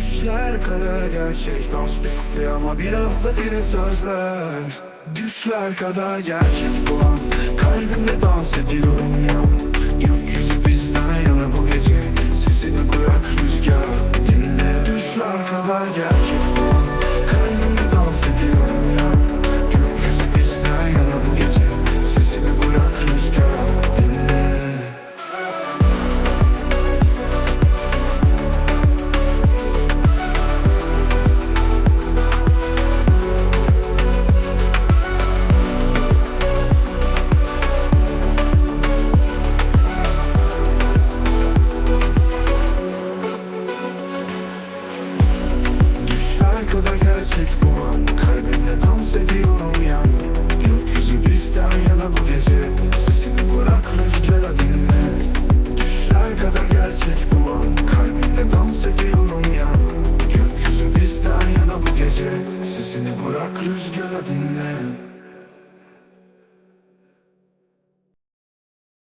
Düşler kadar gerçek dans pisti ama biraz da derin sözler. Düşler kadar gerçek bu an Kalbimde dans ediyorum yan Gökyüzü bizden yana bu gece Sesini bırak rüzgar dinle. Düşler kadar gerçek gerçek bu an Kalbimle dans ediyorum yan Gökyüzü bizden yana bu gece. Sesini bırak rüzgara dinle. Düşler kadar gerçek bu an Kalbimle dans ediyorum yan Gökyüzü bizden yana bu gece. Sesini bırak rüzgara dinle